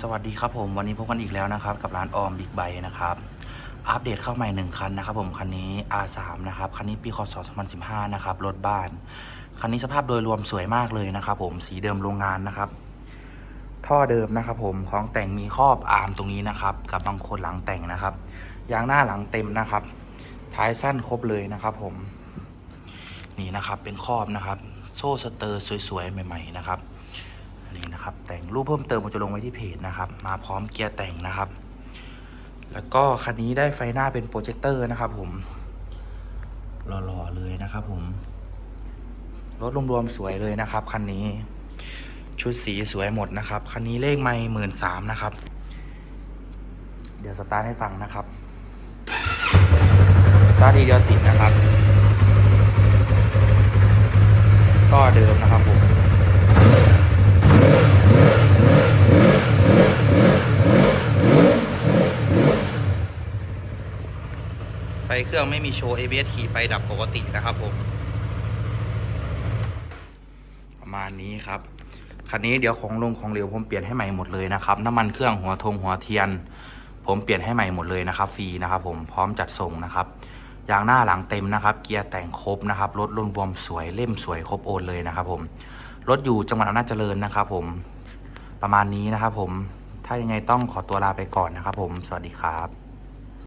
สวัสดีครับผมวันนี้พบกันอีกแล้วนะครับ กับร้านออมบิ๊กไบนะครับ อัปเดตเข้าใหม่หนึ่งคันนะครับผม คันนี้ R3 นะครับ คันนี้ปีคศ2015 นะครับ รถบ้าน คันนี้สภาพโดยรวมสวยมากเลยนะครับผมสีเดิมโรงงานนะครับ ท่อเดิมนะครับผมของแต่งมีครอบอาร์มตรงนี้นะครับ กับบางคนหลังแต่งนะครับยางหน้าหลังเต็มนะครับ ท้ายสั้นครบเลยนะครับผม นี่นะครับเป็นครอบนะครับ โซ่สเตอร์สวยๆใหม่ ๆ นะครับ นนี้นะครับ แต่งรูปเพิ่มเติมผมจะลงไว้ที่เพจนะครับ มาพร้อมเกียร์แต่งนะครับ แล้วก็คันนี้ได้ไฟหน้าเป็นโปรเจคเตอร์นะครับ ผมหล่อๆเลยนะครับ ผมรถรวมๆสวยเลยนะครับคันนี้ ชุดสีสวยหมดนะครับคันนี้เลขไม่หมื่นสามนะครับ เดี๋ยวสตาร์ทให้ฟังนะครับสตาร์ททีเดียวติดนะครับ ก็เดิมนะครับผม ไฟเครื่องไม่มีโชว์ ABS ขี่ไฟดับปกตินะครับผม ประมาณนี้ครับ คันนี้เดี๋ยวของลงของเหลวผมเปลี่ยนให้ใหม่หมดเลยนะครับ น้ำมันเครื่องหัวทงหัวเทียน ผมเปลี่ยนให้ใหม่หมดเลยนะครับฟรีนะครับ ผมพร้อมจัดส่งนะครับยางหน้าหลังเต็มนะครับ เกียร์แต่งครบนะครับ รถรวมสวยเล่มสวยครบโอนเลยนะครับ ผม รถอยู่จังหวัดอำนาจเจริญนะครับ ผม ประมาณนี้นะครับ ผม ถ้ายังไงต้องขอตัวลาไปก่อนนะครับ ผม สวัสดีครับ